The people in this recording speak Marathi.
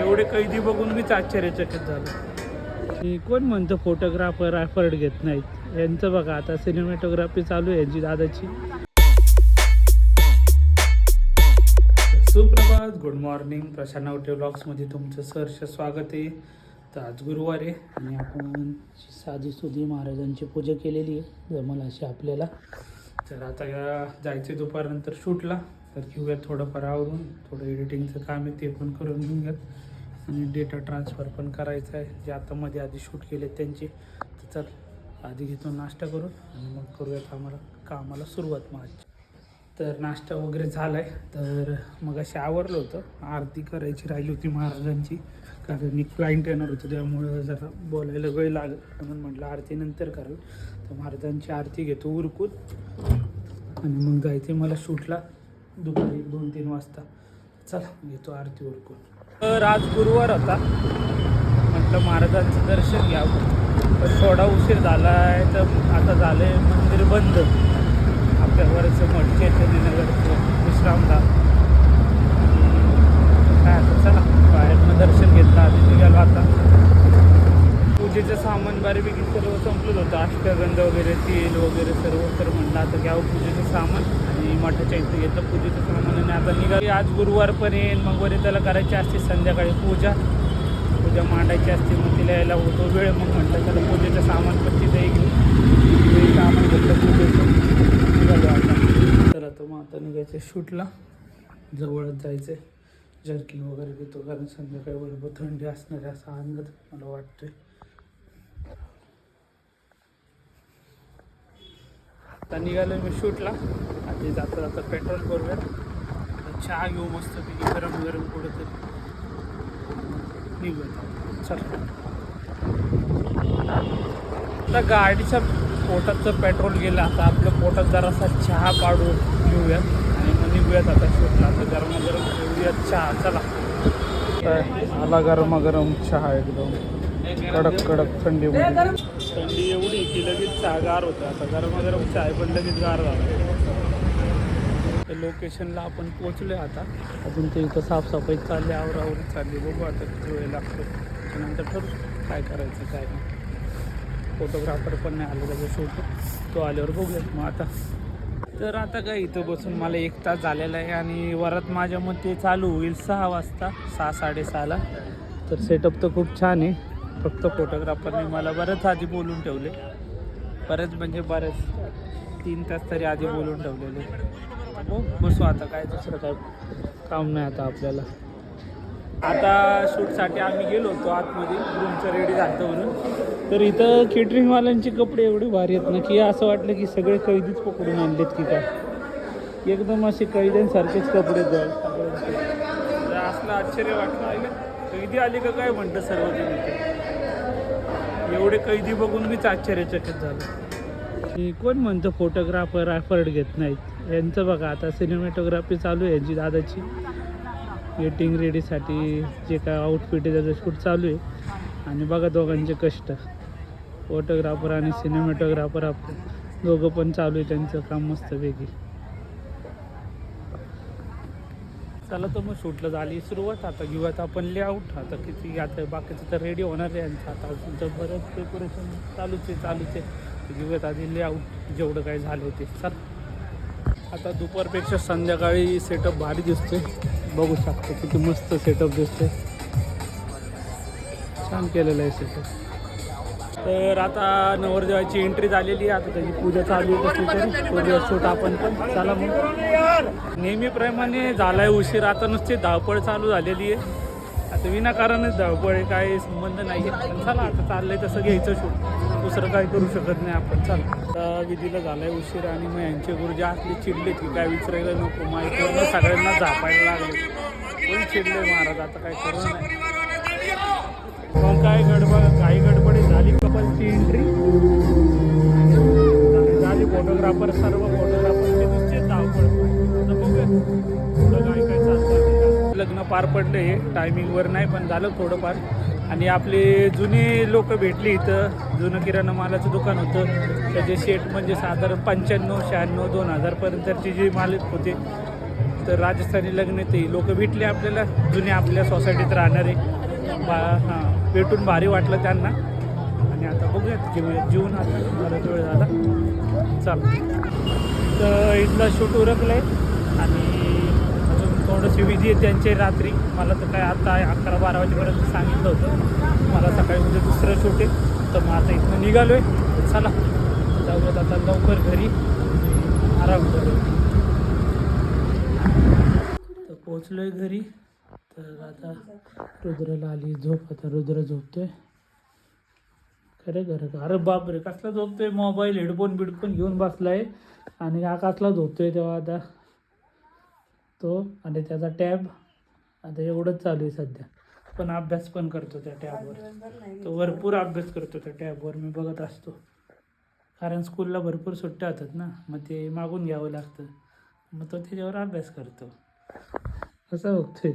एवढे कैदी बघून मीच आश्चर्यचकित झालो. कोण म्हणतं फोटोग्राफर एफर्ट घेत नाहीत? यांचं बघा आता सिनेमॅटोग्राफी चालू आहे यांची दादाची. सुप्रभात गुड मॉर्निंग प्रशांत आवटे ब्लॉग्समध्ये तुमचं सहर्ष स्वागत आहे. तर आज गुरुवार आहे आणि आपण साधी सुधी महाराजांची पूजा केलेली आहे. जमल अशी आपल्याला. तर आता या जायचे दुपारनंतर शूटला. तर घेऊयात थोडंफार आवरून थोडं एडिटिंगचं काम आहे ते पण करून घेऊयात. आणि डेटा ट्रान्सफर पण करायचं आहे. जे आता मध्ये आधी शूट केले त्यांचे तर चल आधी घेतो नाश्ता करून आणि मग करूयात आम्हाला कामाला सुरुवात मग. तर नाश्ता वगैरे झाला आहे तर मग अशी आवरलं होतं. आरती करायची राहिली होती महाराजांची. कारण मी क्लायंट येणार होतं त्यामुळं जरा बोलायला वेळ लागेल. म्हणून म्हटलं आरती नंतर तर महाराजांची आरती घेतो उरकून. आणि मग जायचं मला शूटला दुपारी दोन तीन वाजता. चला घेतो आरती उरकून. तर आज गुरुवार होता. म्हटलं महाराजांचं दर्शन घ्यावं. पण थोडा उशीर झाला आहे तर आता झालं आहे मंदिर बंद. आपल्या वरचं मठ चैतन्यनगरचं विश्रामधाम काय आता चला बाहेरनं दर्शन घेतलं आधी निघालो आता. पूजेचं सामान बऱ्यापैकी सर्व संपलं होतं. अष्टगंध वगैरे तेल वगैरे सर्व तर म्हणलं आता घ्यावं पूजेचं सामान. मठाच्या इथं घेतलं पूजेचं सामान आता निघाली. आज गुरुवार पण येईल मग वरी त्याला करायची असते संध्याकाळी पूजा. पूजा मांडायची असते मग तिला यायला होतो वेळ मग म्हटलं त्याला पूजेचं सामान पण तिथे घेऊ सामान घेतलं पूजेचं. निघालो आता. तर आता मग आता निघायचं शूटला. जवळच जायचं आहे जर्किंग वगैरे घेतो कारण संध्याकाळी बरोबर थंडी असणार आहे असा अंदाज मला वाटतोय. आता निघालो मी शूटला. आधी जाता जाता पेट्रोल करूया आता चहा घेऊ मस्त पैकी गरम गरम कुठं तरी. निघूया चल. आता गाडीच्या पोटाचं पेट्रोल गेलं आता आपल्या पोटात जरासा चहा पाडू घेऊयात. आणि मग निघूयात आता शूटला आता गरम गरम घेऊयात चहा. चला. आला गरमागरम चहा एकदम. कडक कडक थंडीमध्ये थंडी एवढी की लगेच चहा गार होतं. आता गरमागरम चहा आहे पण लगेच गार झाला. त्या लोकेशनला आपण पोचलो आता. अजून ते इथं साफसफाई चालली आवरावरी चालली. बघू आता किती वेळ लागतो त्यानंतर ठरू काय करायचं काय नाही. फोटोग्राफर पण नाही आलं त्याचा शूट तो आल्यावर बघूयात मग आता तर आता काय इथं बसून मला एक तास झालेला आहे आणि वरात माझ्या मते चालू होईल सहा वाजता सहा साडेसहाला. तर सेटअप तर खूप छान आहे. फक्त फोटोग्राफरने मला बरंच आधी बोलून ठेवले. बरंच म्हणजे बरंच. तीन तास तरी आधी बोलून ठेवलेले. हो बसू आता काय दुसरं काय काम नाही आता आपल्याला. आता शूटसाठी आम्ही गेलो होतो आतमध्ये रूमचं रेडी झालं म्हणून. तर इथं केटरिंगवाल्यांचे कपडे एवढे भारी आहेत ना की असं वाटलं की सगळे कैदीच पकडून आणलेत की काय. एकदम असे कैद्यांसारखेच कपडे तर असलं आश्चर्य वाटलं आहे कैदी आली का काय म्हणतं सर्वजण इथे? एवढे कैदी बघून मीच आश्चर्यचकित झालं. कोण म्हणतं फोटोग्राफर ॲफर्ट घेत नाहीत? यांचं बघा आता सिनेमॅटोग्राफी चालू आहे यांची दादाची. वेटिंग रेडीसाठी जे काय आउटफिट आहे त्याचं शूट चालू आहे. आणि बघा दोघांचे कष्ट. फोटोग्राफर आणि सिनेमॅटोग्राफर आपण दोघं पण चालू आहे त्यांचं काम मस्त वेगळी चला तर मग शूटला झाली सुरुवात. आता घेऊयात आपण लेआउट आता किती आता बाकीचं तर रेडी होणार आहे यांचं. आता अजून तर बरंच डेकोरेशन चालूच आहे चालूच आहे. घेऊयात आधी लेआउट जेवढं काय झालं ते. चला. आता दुपारपेक्षा संध्याकाळी सेटअप भारी दिसतोय. बघू शकतो किती मस्त सेटअप दिसतोय. छान केलेलं आहे सेटअप तर आता नवरदेवाची एंट्री झालेली आहे. आता त्याची पूजा चालू आहे कसली तरी. पूजा सूट आपण पण. चला मग. नेहमीप्रमाणे झाला आहे उशीर. आता नुसती धावपळ चालू झालेली आहे. आता विनाकारणच धावपळ आहे. काही संबंध नाही आहे पण चला आता चाललंय तसं घ्यायचं शूट दुसरं काय करू शकत नाही आपण. चाल. विधीला झालाय उशीर आणि मग यांचे गुरुजी असले चिडले की काय विचारायला नको माहिती सगळ्यांना झापायला लागले. कोण चिडले महाराज? आता काय करू नाही. मग काय गडबड काही गडबडी झाली कपलची एंट्री झाली फोटोग्राफर सर्व फोटोग्राफर नुसते धावपळ. पुढं काय काय चालतं लग्न पार पडले हे टायमिंगवर नाही पण झालं थोडंफार. आणि आपली जुनी लोक भेटली इथं. जुनं किराणा मालाचं दुकान होतं. त्याचे शेट म्हणजे साधारण पंच्याण्णव शहाण्णव दोन हजारपर्यंतची जी मालक होते तर राजस्थानी लग्न ते लोक भेटले आपल्याला. जुने आपल्या सोसायटीत राहणारे. बा हां भेटून भारी वाटलं त्यांना. आणि आता बघूयात जेवूया जेवून आता बराच वेळ झाला. चाल तर इथला शूट उरकलं आहे आणि थोडंशी विधी आहे त्यांचे रात्री. मला तर काय आता अकरा बारा वाजेपर्यंत सांगितलं होतं. मला सकाळी म्हणजे दुसरं शूट आहे. तर मग आता इथनं निघालो आहे चला. जाऊयात आता लवकर घरी. आराम करू. तर पोचलो आहे घरी. तर आता रुद्राला आली झोप. आता रुद्र झोपतोय. खरं खरं. अरे बापरे कसला झोपतोय? मोबाईल हेडफोन बिडफोन घेऊन बसलाय. आणि हा कसला झोपतोय तेव्हा आता? तो आणि त्याचा टॅब आता एवढंच चालू आहे सध्या. पण अभ्यास पण करतो त्या टॅबवर. तो भरपूर अभ्यास करतो त्या टॅबवर. मी बघत असतो. कारण स्कूलला भरपूर सुट्ट्या होतात ना. मग ते मागून घ्यावं लागतं. मग तो त्याच्यावर अभ्यास करतो. असं बघतोय